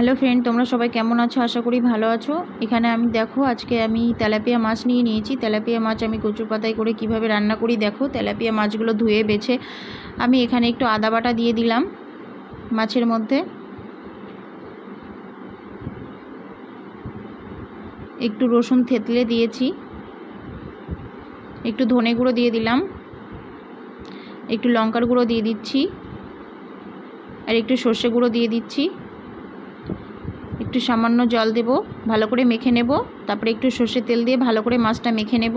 Hello friend তোমরা সবাই কেমন আছো? আশা করি ভালো আছো। এখানে আমি দেখো, আজকে আমি তেলাপিয়া মাছ নিয়ে নিয়েছি। তেলাপিয়া মাছ আমি কচুর পাতায় করে কীভাবে রান্না করি দেখো। তেলাপিয়া মাছগুলো ধুয়ে বেছে আমি এখানে একটু আদা বাটা দিয়ে দিলাম মাছের মধ্যে। একটু রসুন থেতলে দিয়েছি। একটু ধনে গুঁড়ো দিয়ে দিলাম। একটু লঙ্কার গুঁড়ো দিয়ে দিচ্ছি। আর একটু সর্ষে গুঁড়ো দিয়ে দিচ্ছি। একটু সামান্য জল দেব, ভালো করে মেখে নেব। তারপরে একটু সর্ষের তেল দিয়ে ভালো করে মাছটা মেখে নেব।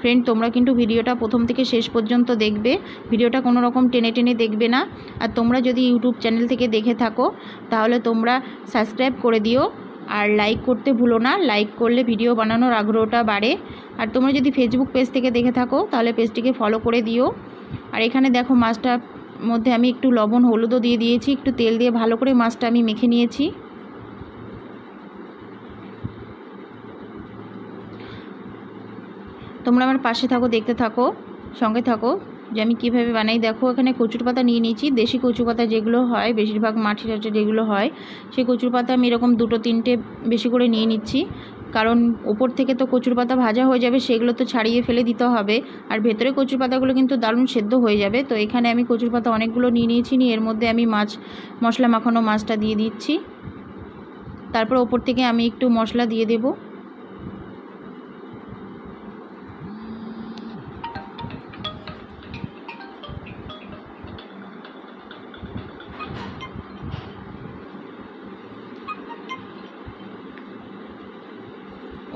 ফ্রেন্ড তোমরা কিন্তু ভিডিওটা প্রথম থেকে শেষ পর্যন্ত দেখবে। ভিডিওটা কোনো রকম টেনে টেনে দেখবে না। আর তোমরা যদি ইউটিউব চ্যানেল থেকে দেখে থাকো, তাহলে তোমরা সাবস্ক্রাইব করে দিও। আর লাইক করতে ভুলো না। লাইক করলে ভিডিও বানানোর আগ্রহটা বাড়ে। আর তোমরা যদি ফেসবুক পেজ থেকে দেখে থাকো, তাহলে পেজটিকে ফলো করে দিও। আর এখানে দেখো মাছটার মধ্যে আমি একটু লবণ, হলুদও দিয়ে দিয়েছি। একটু তেল দিয়ে ভালো করে মাছটা আমি মেখে নিয়েছি। তোমরা আমার পাশে থাকো, দেখতে থাকো, সঙ্গে থাকো। যে আমি কীভাবে বানাই, দেখো, এখানে কচুর পাতা নিয়ে নিয়েছি। দেশি কচু পাতা যেগুলো হয়, বেশিরভাগ মাটি টাটি যেগুলো হয়, সেই কচুর পাতা আমি এরকম দুটো, তিনটে বেশি করে নিয়ে নিচ্ছি। কারণ ওপর থেকে তো কচুর পাতা ভাজা হয়ে যাবে, সেগুলো তো ছাড়িয়ে ফেলে দিতে হবে। আর ভেতরে কচুর পাতাগুলো কিন্তু দারুণ সেদ্ধ হয়ে যাবে। তো এখানে আমি কচুর পাতা অনেকগুলো নিয়ে নিয়েছি, নিয়ে এর মধ্যে আমি মাছ, মশলা মাখানো মাছটা দিয়ে দিচ্ছি। তারপর ওপর থেকে আমি একটু মশলা দিয়ে দেবো।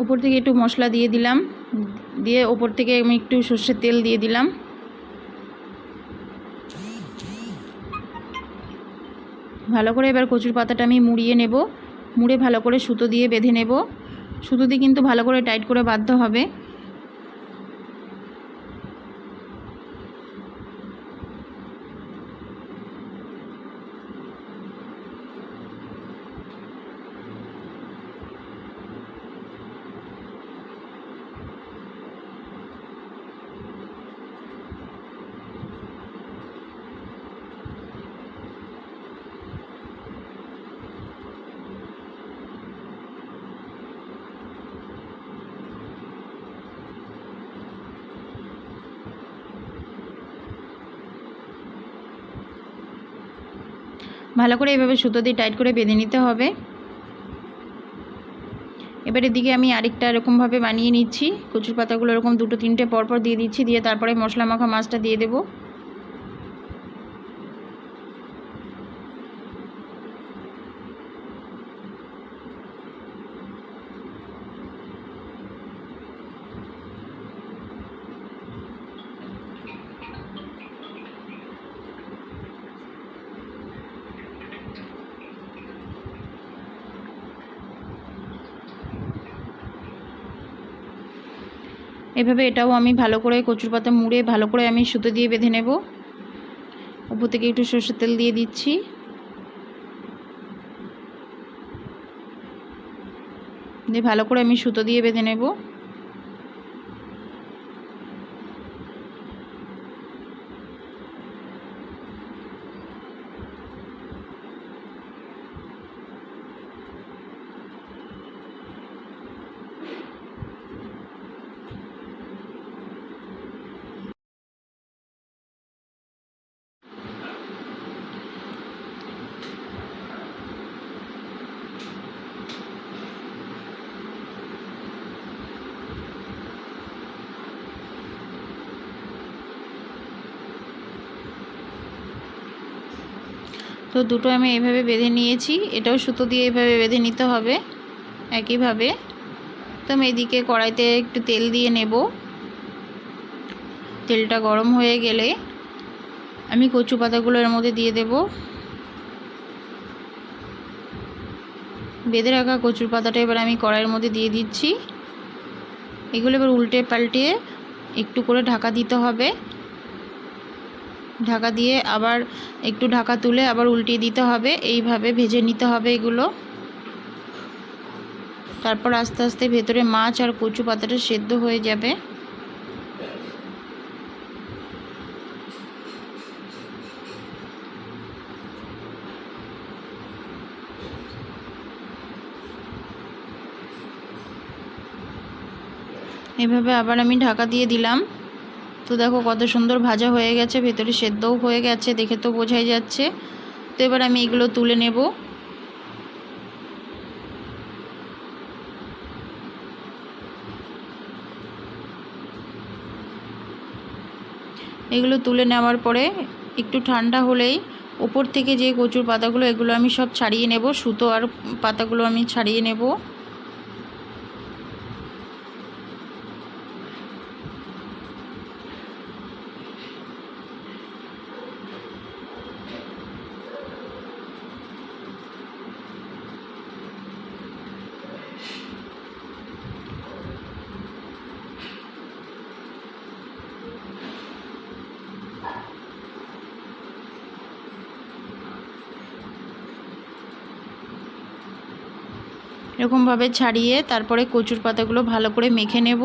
উপর থেকে একটু মশলা দিয়ে দিলাম। দিয়ে ওপর থেকে আমি একটু সর্ষের তেল দিয়ে দিলাম। ভালো করে এবার কচুর পাতাটা আমি মুড়িয়ে নেব। মুড়ে ভালো করে সুতো দিয়ে বেঁধে নেব। সুতো দিয়ে কিন্তু ভালো করে টাইট করে বাধ্য হবে। ভালো করে এভাবে সুতো দিয়ে টাইট করে বেঁধে নিতে হবে। এবার এদিকে আমি আরেকটা এরকমভাবে বানিয়ে নিচ্ছি। কচুর পাতাগুলো এরকম দুটো তিনটে পরপর দিয়ে দিচ্ছি, দিয়ে তারপরে মশলা মাখা মাছটা দিয়ে দেবো। এভাবে এটাও আমি ভালো করে কচুর পাতা মুড়ে ভালো করে আমি সুতো দিয়ে বেঁধে নেব। উপর থেকে একটু সর্ষের তেল দিয়ে দিচ্ছি। দিয়ে ভালো করে আমি সুতো দিয়ে বেঁধে নেব। তো দুটো আমি এভাবে বেঁধে নিয়েছি। এটাও সুতো দিয়ে এভাবে বেঁধে নিতে হবে একইভাবে। তো আমি এদিকে কড়াইতে একটু তেল দিয়ে নেব। তেলটা গরম হয়ে গেলে আমি কচু পাতাগুলো এর মধ্যে দিয়ে দেব। বেঁধে রাখা কচুর পাতাটা এবার আমি কড়াইয়ের মধ্যে দিয়ে দিচ্ছি। এগুলো এবার উল্টে পাল্টে একটু করে ঢাকা দিতে হবে। ঢাকা দিয়ে আবার একটু ঢাকা তুলে আবার উল্টিয়ে দিতে হবে। এইভাবে ভেজে নিতে হবে এগুলো। তারপর আস্তে আস্তে ভেতরে মাছ আর কচু পাতাটা সেদ্ধ হয়ে যাবে। এভাবে আবার আমি ঢাকা দিয়ে দিলাম। তো দেখো কত সুন্দর ভাজা হয়ে গেছে, ভেতরে সেদ্ধও হয়ে গেছে, দেখে তো বোঝাই যাচ্ছে। তো এবার আমি এগুলো তুলে নেব। এগুলো তুলে নেওয়ার পরে একটু ঠান্ডা হলেই ওপর থেকে যে কচুর পাতাগুলো, এগুলো আমি সব ছাড়িয়ে নেব। সুতো আর পাতাগুলো আমি ছাড়িয়ে নেব। এরকমভাবে ছাড়িয়ে তারপরে কচুর পাতাগুলো ভালো করে মেখে নেব।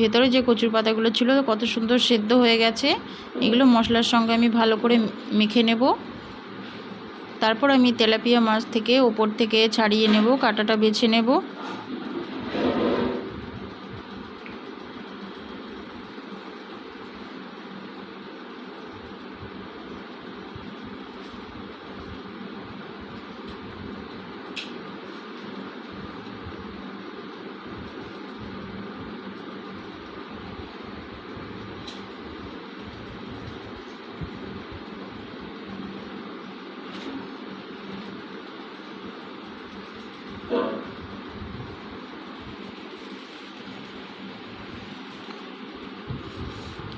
ভেতরে যে কচুর পাতাগুলো ছিল কত সুন্দর সেদ্ধ হয়ে গেছে। এগুলো মশলার সঙ্গে আমি ভালো করে মেখে নেব। তারপর আমি তেলাপিয়া মাছ থেকে ওপর থেকে ছাড়িয়ে নেব, কাটাটা বেছে নেব।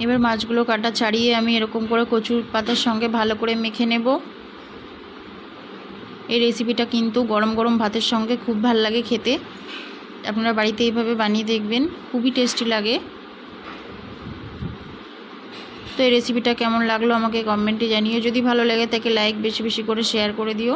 এবার মাছগুলো কাটা ছাড়িয়ে আমি এরকম করে কচুর পাতার সঙ্গে ভালো করে মেখে নেব। এই রেসিপিটা কিন্তু গরম গরম ভাতের সঙ্গে খুব ভালো লাগে খেতে। আপনারা বাড়িতে এইভাবে বানিয়ে দেখবেন, খুবই টেস্টি লাগে। তো এই রেসিপিটা কেমন লাগল আমাকে কমেন্টে জানিও। যদি ভালো লাগে তাকে লাইক বেশি বেশি করে শেয়ার করে দিও।